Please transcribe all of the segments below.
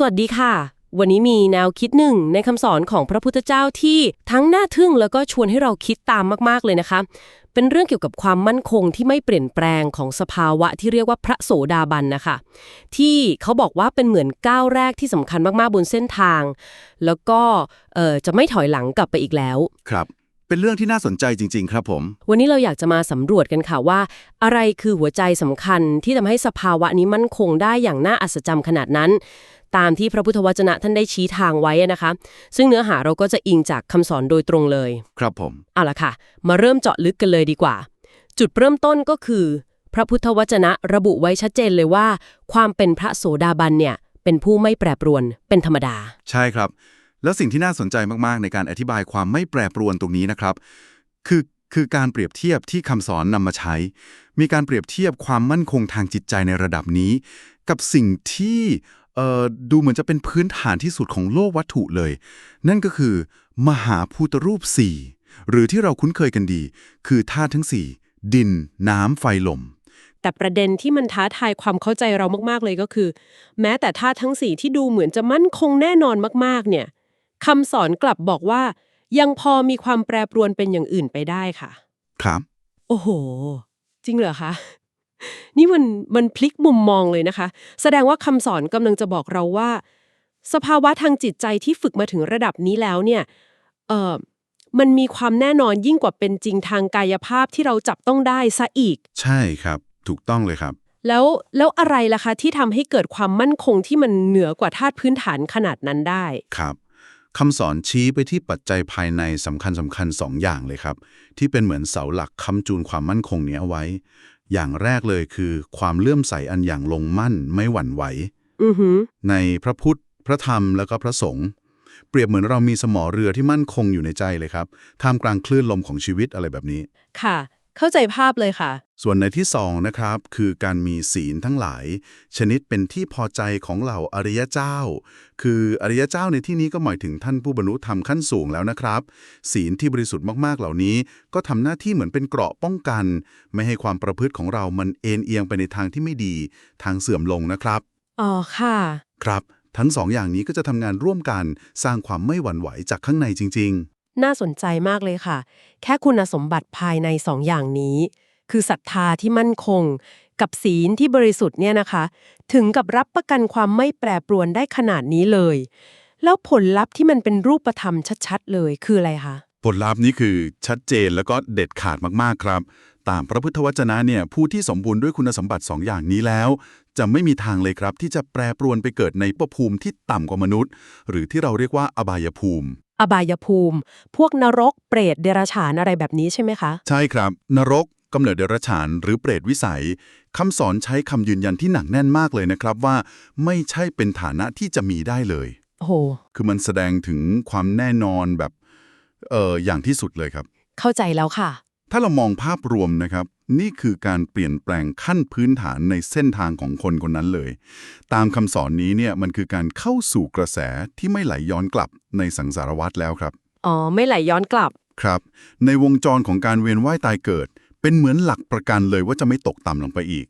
สวัสดีค่ะ วันนี้มีแนวคิดหนึ่งในคำสอนของพระพุทธเจ้าที่ทั้งน่าทึ่งแล้วก็ชวนให้เราคิดตามมากๆเลยนะคะ เป็นเรื่องเกี่ยวกับความมั่นคงที่ไม่เปลี่ยนแปลงของสภาวะที่เรียกว่าพระโสดาบันนะคะ ที่เขาบอกว่าเป็นเหมือนก้าวแรกที่สำคัญมากๆบนเส้นทาง แล้วก็เอ่อจะไม่ถอยหลังกลับไปอีกแล้วครับเป็นเรื่องที่น่าสนใจจริง ๆ ครับผม วันนี้เราอยากจะมาสำรวจกันค่ะว่า อะไรคือหัวใจสำคัญที่ทำให้สภาวะนี้มั่นคงได้อย่างน่าอัศจรรย์ขนาดนั้น ตามที่พระพุทธวจนะท่านได้ชี้ทางไว้นะคะ ซึ่งเนื้อหาเราก็จะอิงจากคำสอนโดยตรงเลย ครับผมเอาละค่ะ มาเริ่มเจาะลึกกันเลยดีกว่า จุดเริ่มต้นก็คือ พระพุทธวจนะระบุไว้ชัดเจนเลยว่า ความเป็นพระโสดาบันเนี่ยเป็นผู้ไม่แปรปรวนเป็นธรรมดา ใช่ครับ แล้วสิ่งที่น่าสนใจมากๆ ในการอธิบายความไม่แปรปรวนตรงนี้นะครับ คือคือการเปรียบเทียบที่คำสอนนำมาใช้ มีการเปรียบเทียบความมั่นคงทางจิตใจในระดับนี้ กับสิ่งที่เอ่อ ดูเหมือนจะเป็นพื้นฐานที่สุดของโลกวัตถุเลย นั่นก็คือ มหาภูตรูปสี่หรือที่เราคุ้นเคยกันดี คือธาตุทั้งสี่ดิน น้ำไฟลม แต่ประเด็นที่มันท้าทายความเข้าใจเรามากๆเลยก็คือ แม้แต่ธาตุทั้งสี่ที่ดูเหมือนจะมั่นคงแน่นอนมากๆ เนี่ยคำสอนกลับบอกว่า ยังพอมีความแปรปรวนเป็นอย่างอื่นไปได้ค่ะ ครับ โอ้โห จริงเหรอคะ นี่มันมันพลิกมุมมองเลยนะคะ แสดงว่าคำสอนกำลังจะบอกเราว่า สภาวะทางจิตใจที่ฝึกมาถึงระดับนี้แล้วเนี่ยเออมันมีความแน่นอนยิ่งกว่าเป็นจริงทางกายภาพที่เราจับต้องได้ซะอีก ใช่ครับ ถูกต้องเลยครับ แล้วแล้วอะไรล่ะคะที่ทำให้เกิดความมั่นคงที่มันเหนือกว่าธาตุพื้นฐานขนาดนั้นได้ ครับคำสอนชี้ไปที่ปัจจัยภายในสำคัญสำคัญสองอย่างเลยครับ ที่เป็นเหมือนเสาหลักค้ำจูนความมั่นคงนี้เอาไว้ อย่างแรกเลยคือ ความเลื่อมใสอันอย่างลงมั่นไม่หวั่นไหวอือหือในพระพุทธ พระธรรมแล้วก็พระสงฆ์เปรียบเหมือนเรามีสมอเรือที่มั่นคงอยู่ในใจเลยครับท่ามกลางคลื่นลมของชีวิตอะไรแบบนี้ ค่ะ เข้าใจภาพเลยค่ะ ส่วนในที่สองนะครับ คือการมีศีลทั้งหลาย ชนิดเป็นที่พอใจของเหล่าอริยเจ้า คืออริยเจ้าในที่นี้ก็หมายถึงท่านผู้บรรลุธรรมขั้นสูงแล้วนะครับ ศีลที่บริสุทธิ์มากๆเหล่านี้ ก็ทำหน้าที่เหมือนเป็นเกราะป้องกัน ไม่ให้ความประพฤติของเรามันเอ็นเอียงไปในทางที่ไม่ดี ทางเสื่อมลงนะครับอ๋อค่ะ ครับ ทั้งสองอย่างนี้ก็จะทำงานร่วมกันสร้างความไม่หวั่นไหวจากข้างในจริง น่าสนใจมากเลยค่ะ แค่คุณสมบัติภายในสองอย่างนี้ คือศรัทธาที่มั่นคง กับศีลที่บริสุทธิ์เนี่ยนะคะ ถึงกับรับประกันความไม่แปรปรวนได้ขนาดนี้เลย แล้วผลลัพธ์ที่มันเป็นรูปธรรมชัดๆ เลยคืออะไรคะผลลัพธ์นี้คือชัดเจนแล้วก็เด็ดขาดมากๆครับ ตามพระพุทธวจนะเนี่ยผู้ที่สมบูรณ์ด้วยคุณสมบัติสองอย่างนี้แล้ว จะไม่มีทางเลยครับ ที่จะแปรปรวนไปเกิดในภพภูมิที่ต่ำกว่ามนุษย์ หรือที่เราเรียกว่าอบายภูมิ อบายภูมิ พวกนรกเปรตเดรัจฉานอะไรแบบนี้ใช่ไหมคะ ใช่ครับ นรกกำเนิดเดรัจฉานหรือเปรตวิสัยคำสอนใช้คำยืนยันที่หนักแน่นมากเลยนะครับว่า ไม่ใช่เป็นฐานะที่จะมีได้เลยโอ้โหคือมันแสดงถึงความแน่นอนแบบเอออย่างที่สุดเลยครับ เข้าใจแล้วค่ะ ถ้าเรามองภาพรวมนะครับ นี่คือการเปลี่ยนแปลงขั้นพื้นฐานในเส้นทางของคนคนนั้นเลย ตามคำสอนนี้เนี่ยมันคือการเข้าสู่กระแสที่ไม่ไหลย้อนกลับในสังสารวัฏแล้วครับ อ๋อ ไม่ไหลย้อนกลับ ครับ ในวงจรของการเวียนว่ายตายเกิด เป็นเหมือนหลักประกันเลยว่าจะไม่ตกต่ำลงไปอีก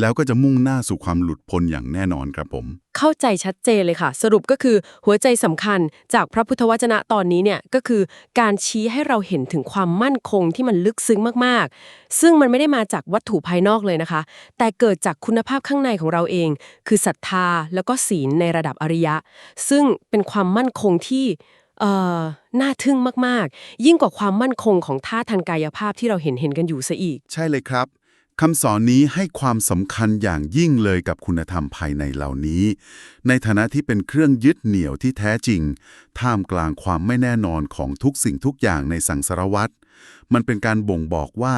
แล้วก็จะมุ่งหน้าสู่ความหลุดพ้นอย่างแน่นอนครับผม เข้าใจชัดเจนเลยค่ะ สรุปก็คือหัวใจสำคัญจากพระพุทธวจนะตอนนี้เนี่ยก็คือการชี้ให้เราเห็นถึงความมั่นคงที่มันลึกซึ้งมากๆ ซึ่งมันไม่ได้มาจากวัตถุภายนอกเลยนะคะ แต่เกิดจากคุณภาพข้างในของเราเอง คือศรัทธาแล้วก็ศีลในระดับอริยะ ซึ่งเป็นความมั่นคงที่เอ่อน่าทึ่งมากๆ ยิ่งกว่าความมั่นคงของท่าทางกายภาพที่เราเห็นเห็นๆกันอยู่ซะอีก ใช่เลยครับ คำสอนนี้ให้ความสำคัญอย่างยิ่งเลยกับคุณธรรมภายในเหล่านี้ ในฐานะที่เป็นเครื่องยึดเหนี่ยวที่แท้จริง ท่ามกลางความไม่แน่นอนของทุกสิ่งทุกอย่างในสังสารวัฏมันเป็นการบ่งบอกว่า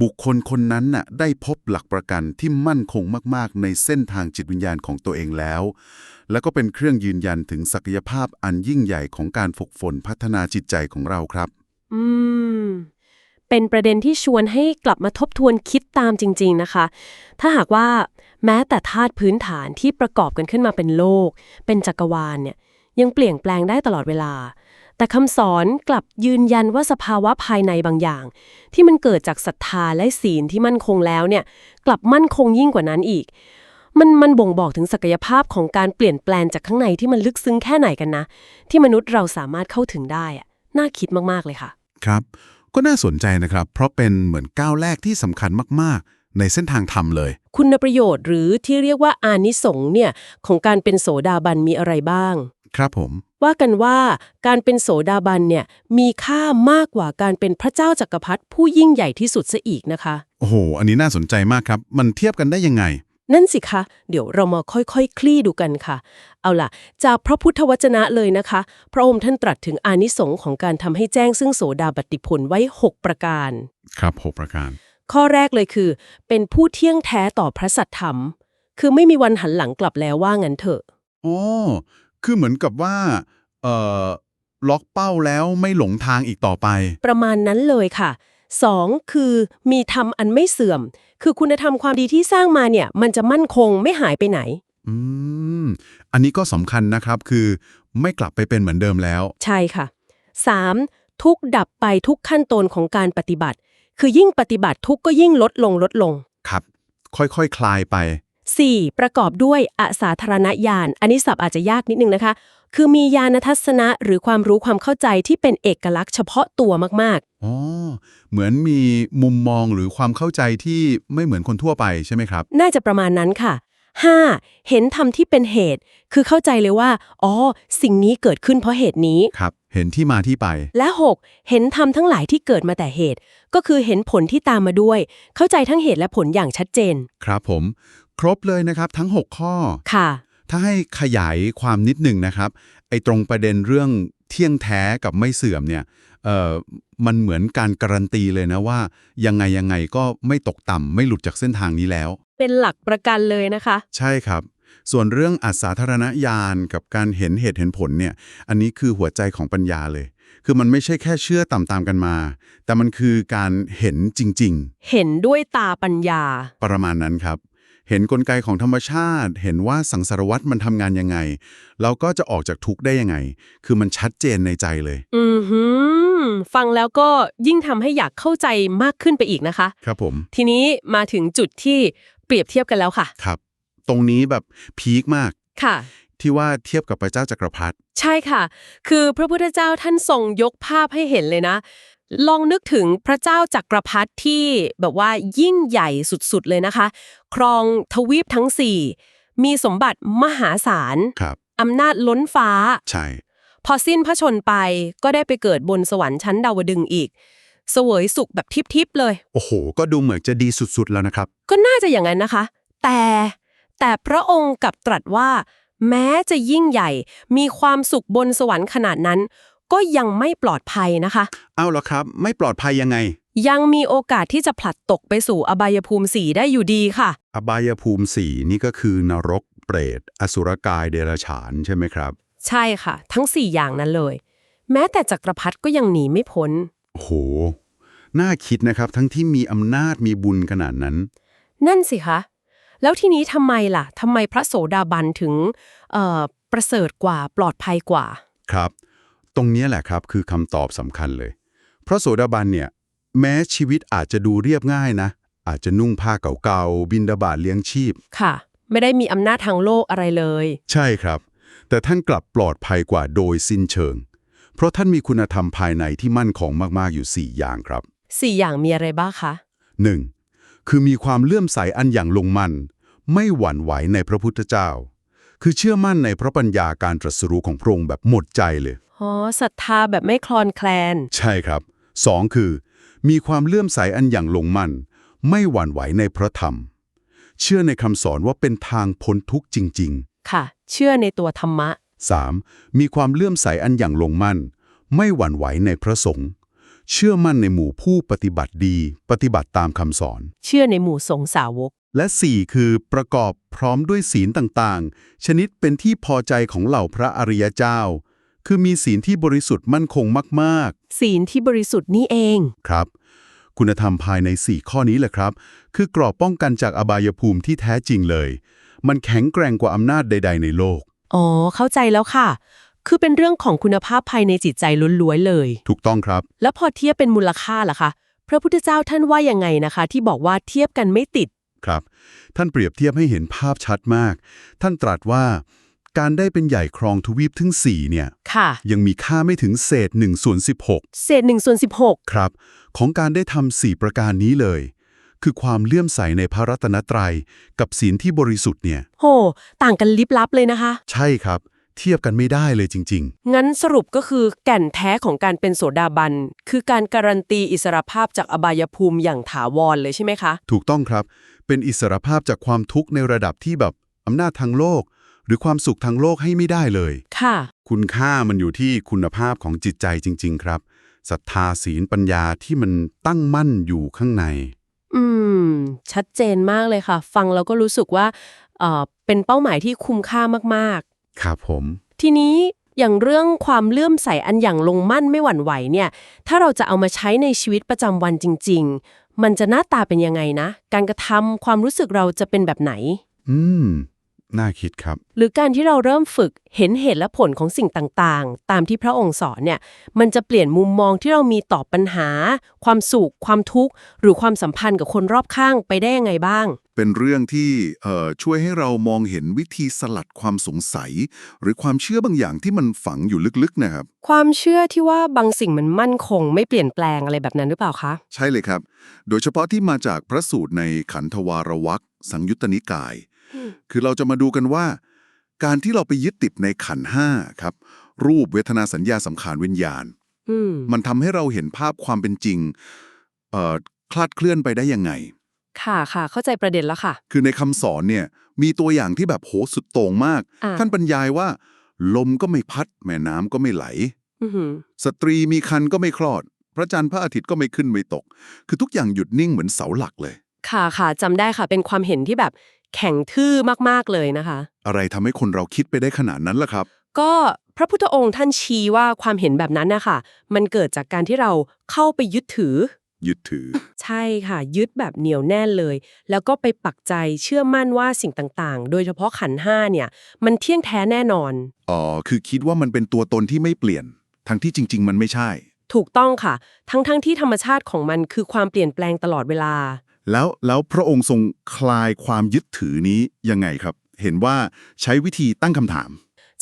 บุคคลคนนั้นน่ะได้พบหลักประกันที่มั่นคงมากๆ ในเส้นทางจิตวิญญาณของตัวเองแล้ว แล้วก็เป็นเครื่องยืนยันถึงศักยภาพอันยิ่งใหญ่ของการฝึกฝนพัฒนาจิตใจของเราครับ อืม เป็นประเด็นที่ชวนให้กลับมาทบทวนคิดตามจริง ๆนะคะ ถ้าหากว่าแม้แต่ธาตุพื้นฐานที่ประกอบกันขึ้นมาเป็นโลก เป็นจักรวาลเนี่ยยังเปลี่ยนแปลงได้ตลอดเวลา แต่คำสอนกลับยืนยันว่าสภาวะภายในบางอย่าง ที่มันเกิดจากศรัทธาและศีลที่มั่นคงแล้วเนี่ยกลับมั่นคงยิ่งกว่านั้นอีก มันมันบ่งบอกถึงศักยภาพของการเปลี่ยนแปลงจากข้างในที่มันลึกซึ้งแค่ไหนกันนะ ที่มนุษย์เราสามารถเข้าถึงได้อะน่าคิดมากๆเลยค่ะ ครับ ก็น่าสนใจนะครับ เพราะเป็นเหมือนก้าวแรกที่สำคัญมากๆ ในเส้นทางธรรมเลย คุณประโยชน์หรือที่เรียกว่าอานิสงส์เนี่ยของการเป็นโสดาบันมีอะไรบ้าง ครับผม ว่ากันว่าการเป็นโสดาบันเนี่ยมีค่ามากกว่าการเป็นพระเจ้าจักรพรรดิผู้ยิ่งใหญ่ที่สุดซะอีกนะคะ โอ้โห อันนี้น่าสนใจมากครับ มันเทียบกันได้ยังไง นั่นสิคะ เดี๋ยวเรามาค่อยๆคคลี่ดูกันค่ะ เอาล่ะ จากพระพุทธวจนะเลยนะคะ พระองค์ท่านตรัสถึงอานิสงส์ของการทำให้แจ้งซึ่งโสดาบัติผลไว้ 6 ประการ ครับหกประการ ข้อแรกเลยคือ เป็นผู้เที่ยงแท้ต่อพระสัทธรรม คือไม่มีวันหันหลังกลับแล้วว่างั้นเถอะอ๋อคือเหมือนกับว่าเอ่อล็อกเป้าแล้วไม่หลงทางอีกต่อไป ประมาณนั้นเลยค่ะ 2. คือมีธรรมอันไม่เสื่อม คือคุณธรรมความดีที่สร้างมาเนี่ย มันจะมั่นคงไม่หายไปไหน อืม อันนี้ก็สำคัญนะครับคือไม่กลับไปเป็นเหมือนเดิมแล้ว ใช่ค่ะ 3. ทุกข์ดับไปทุกขั้นตอนของการปฏิบัติ คือยิ่งปฏิบัติทุกข์ก็ยิ่งลดลงลดลง ครับ ค่อยๆคคลายไป 4. ประกอบด้วยอสาธารณญาณ อันนี้ศัพท์อาจจะยากนิดนึงนะคะ คือมีญาณทัศนะหรือความรู้ความเข้าใจที่เป็นเอกลักษณ์เฉพาะตัวมากอ๋อ เหมือนมีมุมมองหรือความเข้าใจที่ไม่เหมือนคนทั่วไปใช่ไหมครับๆน่าจะประมาณนั้นค่ะ 5. เห็นธรรมที่เป็นเหตุ คือเข้าใจเลยว่า อ๋อ สิ่งนี้เกิดขึ้นเพราะเหตุนี้ ครับ เห็นที่มาที่ไป และ 6. เห็นธรรมทั้งหลายที่เกิดมาแต่เหตุ ก็คือเห็นผลที่ตามมาด้วย เข้าใจทั้งเหตุและผลอย่างชัดเจน ครับผม ครบเลยนะครับทั้ง 6 ข้อ ค่ะ ถ้าให้ขยายความนิดหนึ่งนะครับ ไอ้ตรงประเด็นเรื่องเที่ยงแท้กับไม่เสื่อมเนี่ยเอ่อมันเหมือนการการันตีเลยนะว่า ยังไงยังไงก็ไม่ตกต่ำไม่หลุดจากเส้นทางนี้แล้ว เป็นหลักประกันเลยนะคะ ใช่ครับ ส่วนเรื่องอัศาธารณญาณกับการเห็นเหตุเห็นผลเนี่ย อันนี้คือหัวใจของปัญญาเลย คือมันไม่ใช่แค่เชื่อตามๆกันมา แต่มันคือการเห็นจริง ๆ เห็นด้วยตาปัญญา ประมาณนั้นครับ เห็นกลไกของธรรมชาติ เห็นว่าสังสารวัตรมันทำงานยังไง เราก็จะออกจากทุกข์ได้ยังไง คือมันชัดเจนในใจเลย อือหือฟังแล้วก็ยิ่งทำให้อยากเข้าใจมากขึ้นไปอีกนะคะ ครับผม ทีนี้มาถึงจุดที่เปรียบเทียบกันแล้วค่ะ ครับ ตรงนี้แบบพีคมาก ค่ะ ที่ว่าเทียบกับพระเจ้าจักรพรรดิ ใช่ค่ะ คือพระพุทธเจ้าท่านทรงยกภาพให้เห็นเลยนะ ลองนึกถึงพระเจ้าจักรพรรดิที่แบบว่ายิ่งใหญ่สุดๆเลยนะคะ ครองทวีปทั้งสี่มีสมบัติมหาศาลครับอำนาจล้นฟ้า ใช่ พอสิ้นพระชนม์ไปก็ได้ไปเกิดบนสวรรค์ชั้นดาวดึงส์อีก เสวยสุขแบบทิพย์ๆเลย โอ้โห ก็ดูเหมือนจะดีสุดๆแล้วนะครับ ก็น่าจะอย่างนั้นนะคะ แต่แต่พระองค์กลับตรัสว่า แม้จะยิ่งใหญ่ มีความสุขบนสวรรค์ขนาดนั้น ก็ยังไม่ปลอดภัยนะคะ เอาละครับ ไม่ปลอดภัยยังไง ยังมีโอกาสที่จะผลัดตกไปสู่อบายภูมิสีได้อยู่ดีค่ะ อบายภูมิสี่นี่ก็คือนรกเปรต อสุรกายเดรัจฉานใช่ไหมครับ ใช่ค่ะ ทั้ง 4 อย่างนั้นเลย แม้แต่จักรพรรดิก็ยังหนีไม่พ้นโอ้โหน่าคิดนะครับ ทั้งที่มีอำนาจมีบุญขนาดนั้น นั่นสิคะ แล้วทีนี้ทำไมล่ะทำไมพระโสดาบันถึงเอ่อประเสริฐกว่าปลอดภัยกว่า ครับ ตรงเนี้ยแหละครับคือคำตอบสำคัญเลย เพราะโสดาบันเนี่ย แม้ชีวิตอาจจะดูเรียบง่ายนะ อาจจะนุ่งผ้าเก่าๆบินดาบาดเลี้ยงชีพ ค่ะ ไม่ได้มีอำนาจทางโลกอะไรเลย ใช่ครับ แต่ท่านกลับปลอดภัยกว่าโดยสิ้นเชิง เพราะท่านมีคุณธรรมภายในที่มั่นคงมากๆอยู่ 4 อย่างครับ 4 อย่างมีอะไรบ้างคะ 1. คือมีความเลื่อมใสอันอย่างลงมั่นไม่หวั่นไหวในพระพุทธเจ้า คือเชื่อมั่นในพระปัญญาการตรัสรู้ของพระองค์แบบหมดใจเลย อ๋อศรัทธาแบบไม่คลอนแคลน ใช่ครับ 2. คือ มีความเลื่อมใสอันอย่างลงมั่น ไม่หวั่นไหวในพระธรรม เชื่อในคำสอนว่าเป็นทางพ้นทุกข์จริง ค่ะ เชื่อในตัวธรรมะ ๆ 3. มีความเลื่อมใสอันอย่างลงมั่น ไม่หวั่นไหวในพระสงฆ์เชื่อมั่นในหมู่ผู้ปฏิบัติดี ปฏิบัติตามคำสอน เชื่อในหมู่สงฆ์สาวก และ 4 คือประกอบพร้อมด้วยศีลต่างๆ ชนิดเป็นที่พอใจของเหล่าพระอริยเจ้า คือมีศีลที่บริสุทธิ์มั่นคงมากศีลที่บริสุทธิ์นี่เองๆครับ คุณธรรมภายใน 4 ข้อนี้แหละครับ คือกรอบป้องกันจากอบายภูมิที่แท้จริงเลย มันแข็งแกร่งกว่าอำนาจใด ๆ ในโลก อ๋อ เข้าใจแล้วค่ะ คือเป็นเรื่องของคุณภาพภายในจิตใจล้วนๆเลย ถูกต้องครับ แล้วพอเทียบเป็นมูลค่าล่ะคะ พระพุทธเจ้าท่านว่ายังไงนะคะ ที่บอกว่าเทียบกันไม่ติด ครับ ท่านเปรียบเทียบให้เห็นภาพชัดมาก ท่านตรัสว่า การได้เป็นใหญ่ครองทวีปถึง 4 เนี่ย ค่ะ ยังมีค่าไม่ถึงเศษ1ส่วน16 เศษหนึ่งส่วนสิบหกครับ ของการได้ทำสี่ประการนี้เลย คือความเลื่อมใสในพระรัตนตรัย กับศีลที่บริสุทธิ์เนี่ย โห ต่างกันลิบลับเลยนะคะ ใช่ครับ เทียบกันไม่ได้เลยจริงงั้นสรุปก็คือแก่นแท้ของการเป็นโสดาบัน คือการการันตีอิสรภาพจากอบายภูมิอย่างถาวรเลยใช่ไหมคะๆถูกต้องครับ เป็นอิสรภาพจากความทุกข์ในระดับที่แบบอำนาจทางโลก หรือความสุขทางโลกให้ไม่ได้เลย ค่ะ คุณค่ามันอยู่ที่คุณภาพของจิตใจจริง ๆ ครับศรัทธาศีลปัญญาที่มันตั้งมั่นอยู่ข้างใน อืม ชัดเจนมากเลยค่ะ ฟังแล้วก็รู้สึกว่าเอ่อเป็นเป้าหมายที่คุ้มค่ามากครับผมๆทีนี้อย่างเรื่องความเลื่อมใสอันอย่างลงมั่นไม่หวั่นไหวเนี่ย ถ้าเราจะเอามาใช้ในชีวิตประจำวันจริง ๆ มันจะหน้าตาเป็นยังไงนะ การกระทำความรู้สึกเราจะเป็นแบบไหน อืม น่าคิดครับ หรือการที่เราเริ่มฝึกเห็นเหตุและผลของสิ่งต่างๆ ตามที่พระองค์สอนเนี่ย มันจะเปลี่ยนมุมมองที่เรามีต่อปัญหา ความสุข ความทุกข์ หรือความสัมพันธ์กับคนรอบข้างไปได้ยังไงบ้าง เป็นเรื่องที่เอ่อช่วยให้เรามองเห็นวิธีสลัดความสงสัย หรือความเชื่อบางอย่างที่มันฝังอยู่ลึกๆนะครับ ความเชื่อที่ว่าบางสิ่งมันมั่นคง ไม่เปลี่ยนแปลงอะไรแบบนั้นหรือเปล่าคะ ใช่เลยครับ โดยเฉพาะที่มาจากพระสูตรในขันธวารวักสังยุตตนิกายอืม คือเราจะมาดูกันว่า การที่เราไปยึดติดในขันธ์ห้าครับ รูปเวทนาสัญญาสังขารวิญญาณอืมมันทำให้เราเห็นภาพความเป็นจริงเอ่อคลาดเคลื่อนไปได้ยังไง ค่ะค่ะ เข้าใจประเด็นแล้วค่ะ คือในคำสอนเนี่ย มีตัวอย่างที่แบบโหสุดโต่งมากอ่าท่านบรรยายว่า ลมก็ไม่พัด แม่น้ำก็ไม่ไหลอือหือสตรีมีคันก็ไม่คลอด พระจันทร์พระอาทิตย์ก็ไม่ขึ้นไม่ตก คือทุกอย่างหยุดนิ่งเหมือนเสาหลักเลย ค่ะค่ะจำได้ค่ะ เป็นความเห็นที่แบบ แข็งทื่อมากๆเลยนะคะ อะไรทำให้คนเราคิดไปได้ขนาดนั้นล่ะครับ ก็พระพุทธองค์ท่านชี้ว่าความเห็นแบบนั้นนะคะมันเกิดจากการที่เราเข้าไปยึดถือ ยึดถือ ใช่ค่ะ ยึดแบบเหนียวแน่นเลย แล้วก็ไปปักใจเชื่อมั่นว่าสิ่งต่างๆ โดยเฉพาะขันธ์ห้าเนี่ย มันเที่ยงแท้แน่นอน อ๋อ คือคิดว่ามันเป็นตัวตนที่ไม่เปลี่ยน ทั้งที่จริง ๆ มันไม่ใช่ ถูกต้องค่ะ ทั้งๆทที่ธรรมชาติของมันคือความเปลี่ยนแปลงตลอดเวลา แล้วแล้วพระองค์ทรงคลายความยึดถือนี้ยังไงครับ เห็นว่าใช้วิธีตั้งคำถาม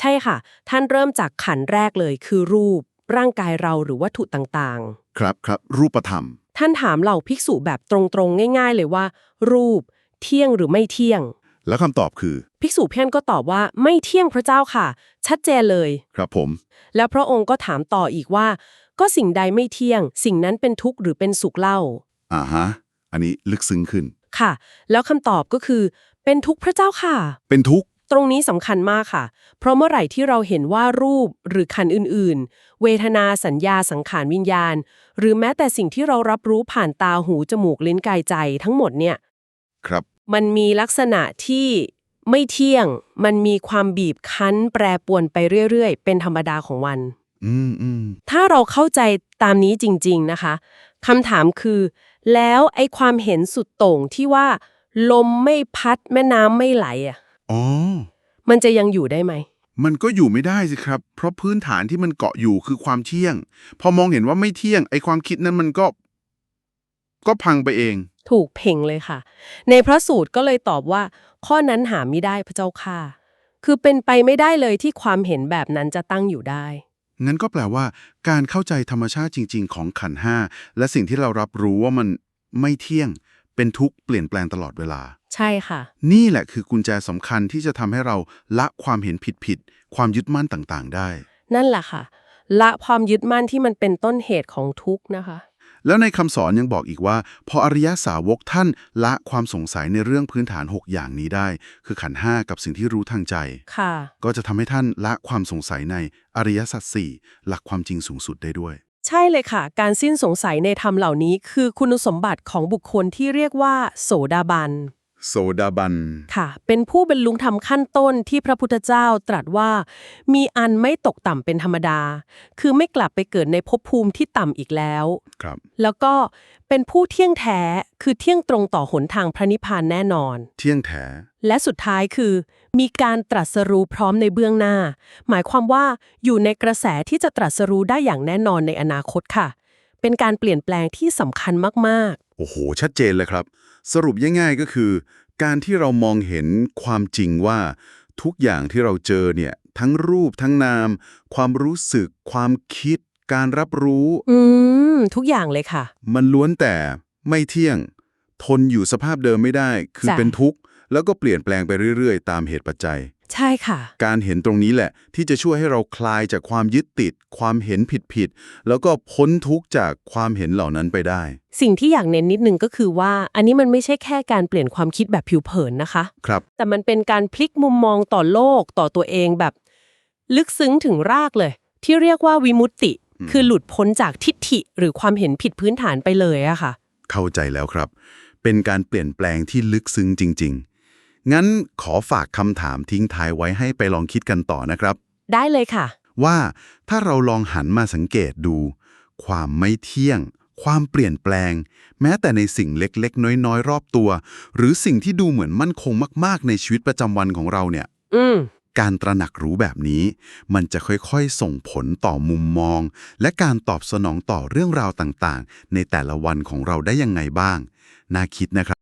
ใช่ค่ะ ท่านเริ่มจากขันธ์แรกเลยคือรูปร่างกายเราหรือวัตถุต่างครับครับ รูปธรรมๆท่านถามเหล่าภิกษุแบบตรงๆ ง่าย ๆ เลยว่า รูป เที่ยงหรือไม่เที่ยง แล้วคำตอบคือ ภิกษุเพี้ยนก็ตอบว่าไม่เที่ยงพระเจ้าค่ะ ชัดเจนเลย ครับผม แล้วพระองค์ก็ถามต่ออีกว่า ก็สิ่งใดไม่เที่ยง สิ่งนั้นเป็นทุกข์หรือเป็นสุขเล่าอ่าฮะ อันนี้ลึกซึ้งขึ้น ค่ะ แล้วคำตอบก็คือ เป็นทุกข์พระเจ้าค่ะ เป็นทุกข์ ตรงนี้สำคัญมากค่ะ เพราะเมื่อไหร่ที่เราเห็นว่ารูปหรือขันธ์อื่น ๆ เวทนาสัญญาสังขารวิญญาณ หรือแม้แต่สิ่งที่เรารับรู้ผ่านตาหูจมูกลิ้นกายใจทั้งหมดเนี่ย ครับ มันมีลักษณะที่ไม่เที่ยง มันมีความบีบคั้น แปรปรวนไปเรื่อย ๆ เป็นธรรมดาของวัน อืมอืมถ้าเราเข้าใจตามนี้จริง ๆ นะคะคำถามคือ แล้วไอ้ความเห็นสุดโต่งที่ว่า ลมไม่พัดแม่น้ำไม่ไหลอะ อ๋อ มันจะยังอยู่ได้ไหม มันก็อยู่ไม่ได้สิครับ เพราะพื้นฐานที่มันเกาะอยู่คือความเที่ยง พอมองเห็นว่าไม่เที่ยง ไอความคิดนั้นมันก็ ก็พังไปเอง ถูกเพ่งเลยค่ะ ในพระสูตรก็เลยตอบว่า ข้อนั้นหาไม่ได้พระเจ้าค่ะ คือเป็นไปไม่ได้เลยที่ความเห็นแบบนั้นจะตั้งอยู่ได้ งั้นก็แปลว่า การเข้าใจธรรมชาติจริง ๆ ของขันธ์ห้าและสิ่งที่เรารับรู้ว่ามันไม่เที่ยง เป็นทุกข์เปลี่ยนแปลงตลอดเวลา ใช่ค่ะ นี่แหละคือกุญแจสำคัญที่จะทำให้เราละความเห็นผิดๆความยึดมั่นต่างๆ ได้ นั่นแหละค่ะ ละความยึดมั่นที่มันเป็นต้นเหตุของทุกข์นะคะ แล้วในคำสอนยังบอกอีกว่า พออริยสาวกท่านละความสงสัยในเรื่องพื้นฐาน 6 อย่างนี้ได้ คือขันธ์ห้ากับสิ่งที่รู้ทางใจ ค่ะ ก็จะทำให้ท่านละความสงสัยในอริยสัจสี่หลักความจริงสูงสุดได้ด้วย ใช่เลยค่ะ การสิ้นสงสัยในธรรมเหล่านี้ คือคุณสมบัติของบุคคลที่เรียกว่า โสดาบัน โซดาบัน ค่ะ เป็นผู้บรรลุธรรมขั้นต้นที่พระพุทธเจ้าตรัสว่า มีอันไม่ตกต่ำเป็นธรรมดา คือไม่กลับไปเกิดในภพภูมิที่ต่ำอีกแล้ว ครับ แล้วก็เป็นผู้เที่ยงแท้ คือเที่ยงตรงต่อหนทางพระนิพพานแน่นอน เที่ยงแท้และสุดท้ายคือ มีการตรัสรู้พร้อมในเบื้องหน้า หมายความว่าอยู่ในกระแสที่จะตรัสรู้ได้อย่างแน่นอนในอนาคตค่ะ เป็นการเปลี่ยนแปลงที่สำคัญมากโอ้โห ชัดเจนเลยครับ สรุปง่ายๆก็คือ การที่เรามองเห็นความจริงว่า ทุกอย่างที่เราเจอเนี่ยทั้งรูปทั้งนาม ความรู้สึก ความคิด การรับรู้ อืม ทุกอย่างเลยค่ะ มันล้วนแต่ไม่เที่ยง ทนอยู่สภาพเดิมไม่ได้ คือจ้ะเป็นทุกข์ แล้วก็เปลี่ยนแปลงไปเรื่อยๆ ตามเหตุปัจจัย ใช่ค่ะ การเห็นตรงนี้แหละ ที่จะช่วยให้เราคลายจากความยึดติด ความเห็นผิดๆแล้วก็พ้นทุกข์จากความเห็นเหล่านั้นไปได้ สิ่งที่อยากเน้นนิดนึงก็คือว่า อันนี้มันไม่ใช่แค่การเปลี่ยนความคิดแบบผิวเผินนะคะ ครับ แต่มันเป็นการพลิกมุมมองต่อโลกต่อตัวเองแบบ ลึกซึ้งถึงรากเลย ที่เรียกว่าวิมุตติ คือหลุดพ้นจากทิฏฐิ หรือความเห็นผิดพื้นฐานไปเลยอะค่ะ เข้าใจแล้วครับ เป็นการเปลี่ยนแปลงที่ลึกซึ้งจริง ๆ งั้นขอฝากคำถามทิ้งท้ายไว้ให้ไปลองคิดกันต่อนะครับ ได้เลยค่ะ ว่าถ้าเราลองหันมาสังเกตดู ความไม่เที่ยง ความเปลี่ยนแปลง แม้แต่ในสิ่งเล็กๆ น้อยๆ รอบตัว หรือสิ่งที่ดูเหมือนมั่นคงมาก ๆ ในชีวิตประจำวันของเราเนี่ย อืมการตระหนักรู้แบบนี้ มันจะค่อยๆ ส่งผลต่อมุมมอง และการตอบสนองต่อเรื่องราวต่างๆ ในแต่ละวันของเราได้ยังไงบ้าง น่าคิดนะครับ